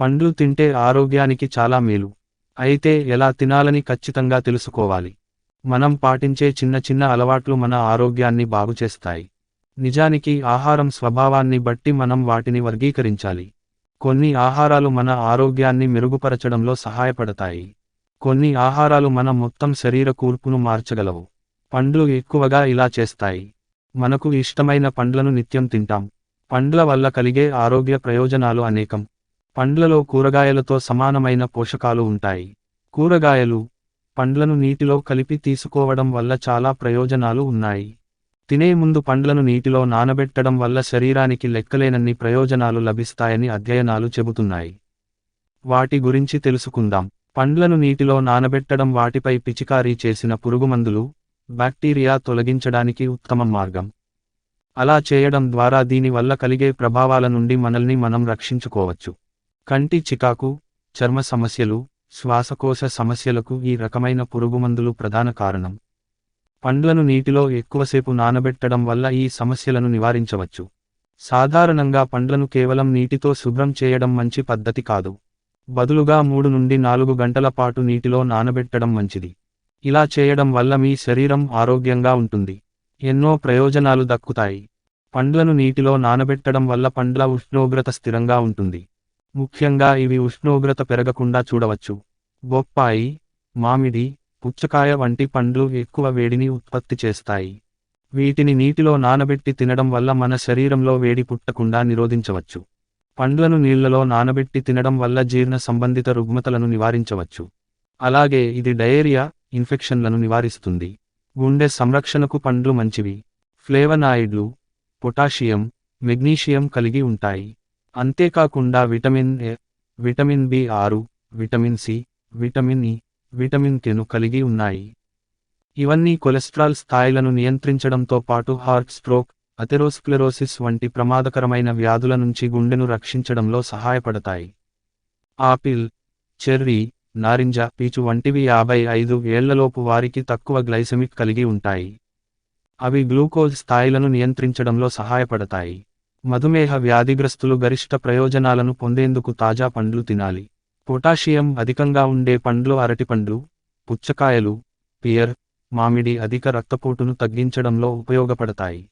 పండ్లు తింటే ఆరోగ్యానికి చాలా మేలు. అయితే ఎలా తినాలని ఖచ్చితంగా తెలుసుకోవాలి. మనం పాటించే చిన్న చిన్న అలవాట్లు మన ఆరోగ్యాన్ని బాగుచేస్తాయి నిజానికి ఆహారం స్వభావాన్ని బట్టి మనం వాటిని వర్గీకరించాలి. కొన్ని ఆహారాలు మన ఆరోగ్యాన్ని మెరుగుపరచడంలో సహాయపడతాయి. కొన్ని ఆహారాలు మన మొత్తం శరీర కూర్పును మార్చగలవు. పండ్లు ఎక్కువగా ఇలా చేస్తాయి. మనకు ఇష్టమైన పండ్లను నిత్యం తింటాం. పండ్ల వల్ల కలిగే ఆరోగ్య ప్రయోజనాలు అనేకం. పండ్లలో కూరగాయలతో సమానమైన పోషకాలు ఉంటాయి. కూరగాయలు పండ్లను నీటిలో కలిపి తీసుకోవడం వల్ల చాలా ప్రయోజనాలు ఉన్నాయి. తినే ముందు పండ్లను నీటిలో నానబెట్టడం వల్ల శరీరానికి లెక్కలేనన్ని ప్రయోజనాలు లభిస్తాయని అధ్యయనాలు చెబుతున్నాయి. వాటి గురించి తెలుసుకుందాం. పండ్లను నీటిలో నానబెట్టడం వాటిపై పిచికారీ చేసిన పురుగుమందులు బ్యాక్టీరియా తొలగించడానికి ఉత్తమ మార్గం. అలా చేయడం ద్వారా దీనివల్ల కలిగే ప్రభావాల నుండి మనల్ని మనం రక్షించుకోవచ్చు. కంటి చికాకు చర్మ సమస్యలు శ్వాసకోశ సమస్యలకు ఈ రకమైన పురుగుమందులు ప్రధాన కారణం. పండ్లను నీటిలో ఎక్కువసేపు నానబెట్టడం వల్ల ఈ సమస్యలను నివారించవచ్చు. సాధారణంగా పండ్లను కేవలం నీటితో శుభ్రం చేయడం మంచి పద్ధతి కాదు. బదులుగా మూడు నుండి నాలుగు గంటల పాటు నీటిలో నానబెట్టడం మంచిది. ఇలా చేయడం వల్ల మీ శరీరం ఆరోగ్యంగా ఉంటుంది. ఎన్నో ప్రయోజనాలు దక్కుతాయి. పండ్లను నీటిలో నానబెట్టడం వల్ల పండ్ల ఉష్ణోగ్రత స్థిరంగా ఉంటుంది. ముఖ్యంగా ఇవి ఉష్ణోగ్రత పెరగకుండా చూడవచ్చు. బొప్పాయి మామిడి పుచ్చకాయ వంటి పండ్లు ఎక్కువ వేడిని ఉత్పత్తి చేస్తాయి. వీటిని నీటిలో నానబెట్టి తినడం వల్ల మన శరీరంలో వేడి పుట్టకుండా నిరోధించవచ్చు. పండ్లను నీళ్ళలో నానబెట్టి తినడం వల్ల జీర్ణ సంబంధిత రుగ్మతలను నివారించవచ్చు. అలాగే ఇది డయేరియా ఇన్ఫెక్షన్లను నివారిస్తుంది. గుండె సంరక్షణకు పండ్లు మంచివి. ఫ్లేవనాయిడ్లు పొటాషియం మెగ్నీషియం కలిగి ఉంటాయి. అంతేకాకుండా విటమిన్ ఏ విటమిన్ బి ఆరు vitamin C vitamin E vitamin కెను కలిగి ఉన్నాయి. ఇవన్నీ కొలెస్ట్రాల్ స్థాయిలను నియంత్రించడంతో పాటు హార్ట్ స్ట్రోక్ అథెరోస్క్లెరోసిస్ వంటి ప్రమాదకరమైన వ్యాధుల నుంచి గుండెను రక్షించడంలో సహాయపడతాయి. ఆపిల్ చెర్రీ నారింజ పీచు వంటివి యాభై ఐదు ఏళ్ళలోపు వారికి తక్కువ గ్లైసెమిక్ కలిగి ఉంటాయి. అవి గ్లూకోజ్ స్థాయిలను నియంత్రించడంలో సహాయపడతాయి. మధుమేహ వ్యాధిగ్రస్తులు గరిష్ట ప్రయోజనాలను పొందేందుకు తాజా పండ్లు తినాలి. పొటాషియం అధికంగా ఉండే పండ్లు అరటిపండ్లు పుచ్చకాయలు పియర్ మామిడి అధిక రక్తపోటును తగ్గించడంలో ఉపయోగపడతాయి.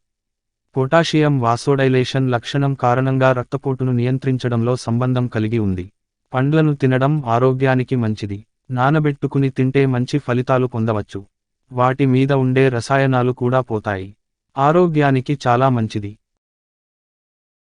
పొటాషియం వాసోడైలేషన్ లక్షణం కారణంగా రక్తపోటును నియంత్రించడంలో సంబంధం కలిగి ఉంది. పండ్లను తినడం ఆరోగ్యానికి మంచిది. నానబెట్టుకుని తింటే మంచి ఫలితాలు పొందవచ్చు. వాటి మీద ఉండే రసాయనాలు కూడా పోతాయి. ఆరోగ్యానికి చాలా మంచిది.